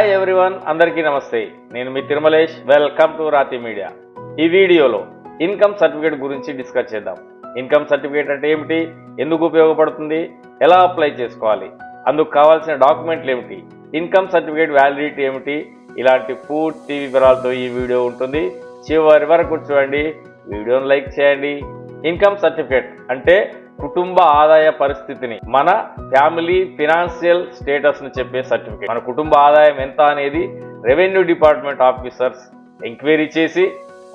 Hi everyone అందరికీ నమస్తే. నేను మీ Tirumalesh. Welcome to Rathi media ఈ వీడియోలో ఇన్కమ్ సర్టిఫికేట్ గురించి డిస్కస్ చేద్దాం. ఇన్కమ్ సర్టిఫికేట్ అంటే ఏమిటి? ఎందుకు ఉపయోగపడుతుంది? ఎలా అప్లై చేసుకోవాలి? అందుకు కావాల్సిన డాక్యుమెంట్లు ఏమిటి? ఇన్కమ్ సర్టిఫికేట్ వ్యాలిడిటీ ఏమిటి? ఇలాంటి పూర్తి వివరాలతో ఈ వీడియో ఉంటుంది. చివరి వరకు చూడండి. వీడియోను లైక్ చేయండి. ఇన్కమ్ సర్టిఫికేట్ అంటే కుటుంబ ఆదాయ పరిస్థితిని మన ఫ్యామిలీ ఫినాన్షియల్ స్టేటస్ని చెప్పే సర్టిఫికేట్. మన కుటుంబ ఆదాయం ఎంత అనేది రెవెన్యూ డిపార్ట్మెంట్ ఆఫీసర్స్ ఎంక్వైరీ చేసి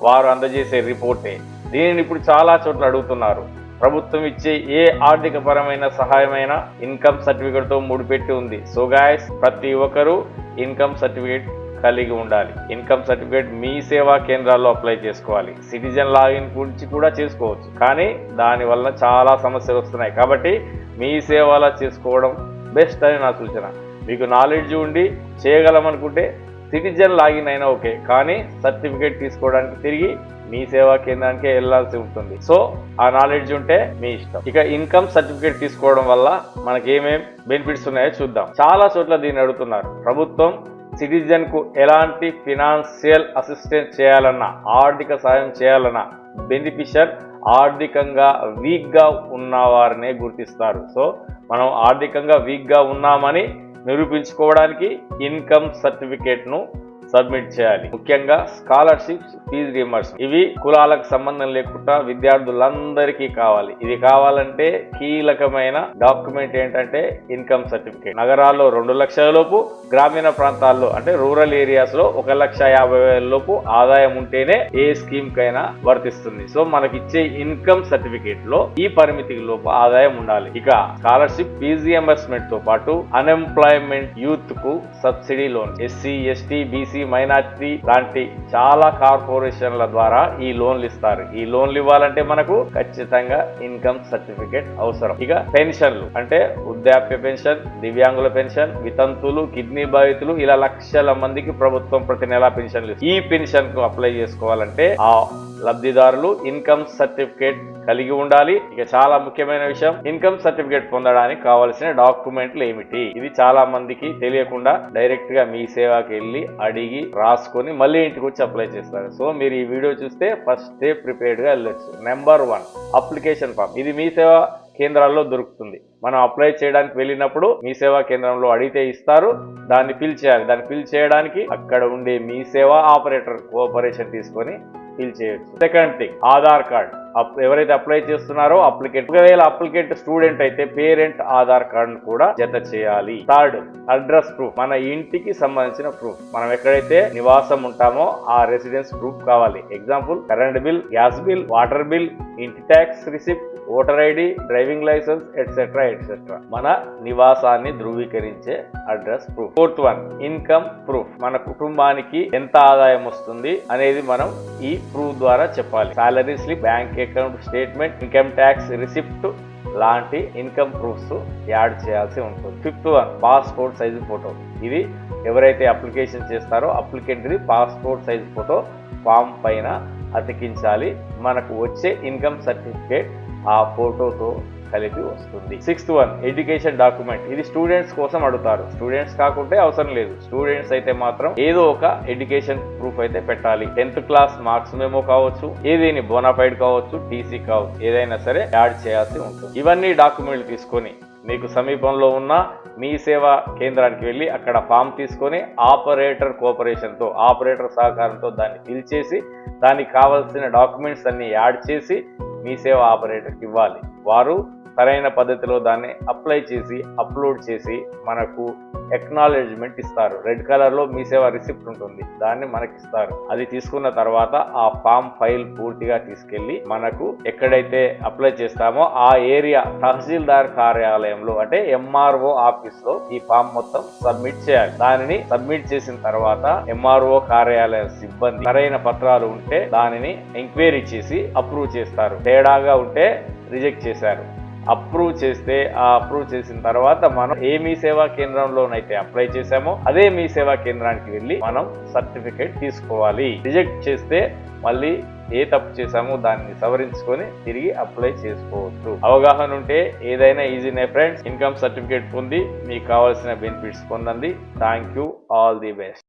వారు అందజేసే రిపోర్టే. దీనిని ఇప్పుడు చాలా చోట్ల అడుగుతున్నారు. ప్రభుత్వం ఇచ్చే ఏ ఆర్థిక పరమైన సహాయమైన ఇన్కమ్ సర్టిఫికేట్తో ముడిపెట్టి ఉంది. సో గాయస్ ప్రతి ఒక్కరూ ఇన్కమ్ సర్టిఫికేట్ కలిగి ఉండాలి. ఇన్కమ్ సర్టిఫికేట్ మీ సేవా కేంద్రాల్లో అప్లై చేసుకోవాలి. సిటిజన్ లాగిన్ గురించి కూడా చేసుకోవచ్చు. కానీ దానివల్ల చాలా సమస్యలు వస్తున్నాయి. కాబట్టి మీ సేవలా చేసుకోవడం బెస్ట్ అని నా సూచన. మీకు నాలెడ్జ్ ఉండి చేయగలమనుకుంటే సిటిజన్ లాగిన్ అయినా ఓకే. కానీ సర్టిఫికేట్ తీసుకోవడానికి తిరిగి మీ సేవా కేంద్రానికే వెళ్ళాల్సి ఉంటుంది. సో ఆ నాలెడ్జ్ ఉంటే మీ ఇష్టం. ఇక ఇన్కమ్ సర్టిఫికేట్ తీసుకోవడం వల్ల మనకి ఏమేం బెనిఫిట్స్ ఉన్నాయో చూద్దాం. చాలా చోట్ల దీన్ని అడుగుతున్నారు. ప్రభుత్వం సిటిజన్కు ఎలాంటి ఫినాన్షియల్ అసిస్టెన్స్ చేయాలన్నా ఆర్థిక సాయం చేయాలన్నా బెనిఫిషియర్ ఆర్థికంగా వీక్గా ఉన్నవారనే గుర్తిస్తారు. సో మనం ఆర్థికంగా వీక్గా ఉన్నామని నిరూపించుకోవడానికి ఇన్కమ్ సర్టిఫికేట్ను సబ్మిట్ చేయాలి. ముఖ్యంగా స్కాలర్షిప్స్ ఫీజు రిమర్స్ ఇవి కులాలకు సంబంధం లేకుండా విద్యార్థులందరికీ కావాలి. ఇది కావాలంటే కీలకమైన డాక్యుమెంట్ ఏంటంటే ఇన్కమ్ సర్టిఫికేట్. నగరాల్లో రెండు లక్షల లోపు గ్రామీణ ప్రాంతాల్లో అంటే రూరల్ ఏరియాస్లో ఒక లక్ష యాభై వేల లోపు ఆదాయం ఉంటేనే ఏ స్కీమ్ కైనా వర్తిస్తుంది. సో మనకి ఇచ్చే ఇన్కమ్ సర్టిఫికేట్లో ఈ పరిమితి లోపు ఆదాయం ఉండాలి. ఇక స్కాలర్షిప్ ఫీజు రియంబర్స్మెంట్తో పాటు unemployment యూత్కు subsidy loan. SC ST BC minority లాంటి చాలా కార్పొరేషన్ల ద్వారా ఈ లోన్లు ఇస్తారు. ఈ లోన్లు ఇవ్వాలంటే మనకు ఖచ్చితంగా ఇన్కమ్ సర్టిఫికేట్ అవసరం. ఇక పెన్షన్లు అంటే వృద్ధాప్య పెన్షన్ దివ్యాంగుల పెన్షన్ వితంతులు కిడ్నీ బాధితులు ఇలా లక్షల మందికి ప్రభుత్వం ప్రతి నెల పెన్షన్లు ఈ పెన్షన్కు అప్లై చేసుకోవాలంటే ఆ లబ్ధిదారులు ఇన్కమ్ సర్టిఫికేట్ కలిగి ఉండాలి. ఇక చాలా ముఖ్యమైన విషయం ఇన్కమ్ సర్టిఫికేట్ పొందడానికి కావాల్సిన డాక్యుమెంట్లు ఏమిటి? ఇది చాలా మందికి తెలియకుండా డైరెక్ట్గా మీ సేవాకి వెళ్ళి అడిగి రాసుకొని మళ్ళీ ఇంటికి వచ్చి అప్లై చేస్తారు. సో మీరు ఈ వీడియో చూస్తే ఫస్ట్ డే ప్రిపేర్డ్గా వెళ్ళొచ్చు. Number one application form. ఇది మీ సేవ కేంద్రాల్లో దొరుకుతుంది. మనం అప్లై చేయడానికి వెళ్ళినప్పుడు మీ సేవా కేంద్రంలో అడిగితే ఇస్తారు. దాన్ని ఫిల్ చేయాలి. దాన్ని ఫిల్ చేయడానికి అక్కడ ఉండే మీ సేవా ఆపరేటర్ కోఆపరేషన్ తీసుకొని ఫిల్ చేయొచ్చు. సెకండ్ థింగ్ ఆధార్ కార్డ్ ఎవరైతే అప్లై చేస్తున్నారో అప్లికెంట్ ఒకవేళ అప్లికెంట్ స్టూడెంట్ అయితే పేరెంట్ ఆధార్ కార్డ్ కూడా జత చేయాలి. థర్డ్ అడ్రస్ ప్రూఫ్ మన ఇంటికి సంబంధించిన ప్రూఫ్. మనం ఎక్కడైతే నివాసం ఉంటామో ఆ రెసిడెన్స్ ప్రూఫ్ కావాలి. Example current bill gas bill water bill ఇంటి tax receipt voter ID driving licence etcetera etcetera మన నివాసాన్ని ధృవీకరించే address proof. Fourth one income proof. మన కుటుంబానికి ఎంత ఆదాయం వస్తుంది అనేది మనం ఈ ప్రూఫ్ ద్వారా చెప్పాలి. Salary slip bank account statement income tax receipt లాంటి ఇన్కమ్ ప్రూఫ్స్ యాడ్ చేయాల్సి ఉంటుంది. Fifth one passport size photo ఇది ఎవరైతే అప్లికేషన్ చేస్తారో అప్లికెంట్ది పాస్పోర్ట్ సైజు ఫోటో ఫామ్ పైన అతికించాలి. మనకు వచ్చే ఇన్కమ్ సర్టిఫికేట్ ఆ ఫోటోతో కలిపి వస్తుంది. సిక్స్త్ వన్ ఎడ్యుకేషన్ డాక్యుమెంట్ ఇది స్టూడెంట్స్ కోసం అడుగుతారు. స్టూడెంట్స్ కాకుంటే అవసరం లేదు. స్టూడెంట్స్ అయితే మాత్రం ఏదో ఒక ఎడ్యుకేషన్ ప్రూఫ్ అయితే పెట్టాలి. టెన్త్ క్లాస్ మార్క్స్ మేమో కావచ్చు ఏదేని బోనాఫైడ్ కావచ్చు టీసీ కావచ్చు ఏదైనా సరే యాడ్ చేయాల్సి ఉంటుంది. ఇవన్నీ డాక్యుమెంట్లు తీసుకొని మీకు సమీపంలో ఉన్న మీ సేవా కేంద్రానికి వెళ్ళి అక్కడ ఫామ్ తీసుకొని ఆపరేటర్ కోఆపరేషన్తో ఆపరేటర్ సహకారంతో దాన్ని ఫిల్ చేసి దానికి కావాల్సిన డాక్యుమెంట్స్ అన్ని యాడ్ చేసి మీ సేవ ఆపరేటర్కి ఇవ్వాలి. వారు సరైన పద్ధతిలో దాన్ని అప్లై చేసి అప్లోడ్ చేసి మనకు ఎక్నాలెడ్జ్మెంట్ ఇస్తారు. రెడ్ కలర్లో మీ సేవ రిసిప్ట్ ఉంటుంది. దాన్ని మనకి ఇస్తారు అది తీసుకున్న తర్వాత ఆ ఫామ్ ఫైల్ పూర్తిగా తీసుకెళ్ళి మనకు ఎక్కడైతే అప్లై చేస్తామో ఆ ఏరియా తహసీల్దార్ కార్యాలయంలో అంటే ఎంఆర్ఓ ఆఫీస్లో ఈ ఫామ్ మొత్తం సబ్మిట్ చేయాలి. దానిని సబ్మిట్ చేసిన తర్వాత ఎంఆర్ఓ కార్యాలయ సిబ్బంది సరైన పత్రాలు ఉంటే దానిని ఎంక్వైరీ చేసి అప్రూవ్ చేస్తారు. తేడాగా ఉంటే రిజెక్ట్ చేశారు. అప్రూవ్ చేస్తే ఆ అప్రూవ్ చేసిన తర్వాత మనం ఏ మీ సేవా కేంద్రంలోనైతే అప్లై చేశామో అదే మీ సేవా కేంద్రానికి వెళ్ళి మనం సర్టిఫికేట్ తీసుకోవాలి. రిజెక్ట్ చేస్తే మళ్ళీ ఏ తప్పు చేశామో దాన్ని సవరించుకొని తిరిగి అప్లై చేసుకోవచ్చు. అవగాహన ఉంటే ఏదైనా ఈజీనే ఫ్రెండ్స్. ఇన్కమ్ సర్టిఫికేట్ పొంది మీకు కావాల్సిన బెనిఫిట్స్ పొందండి. Thank you. All the best.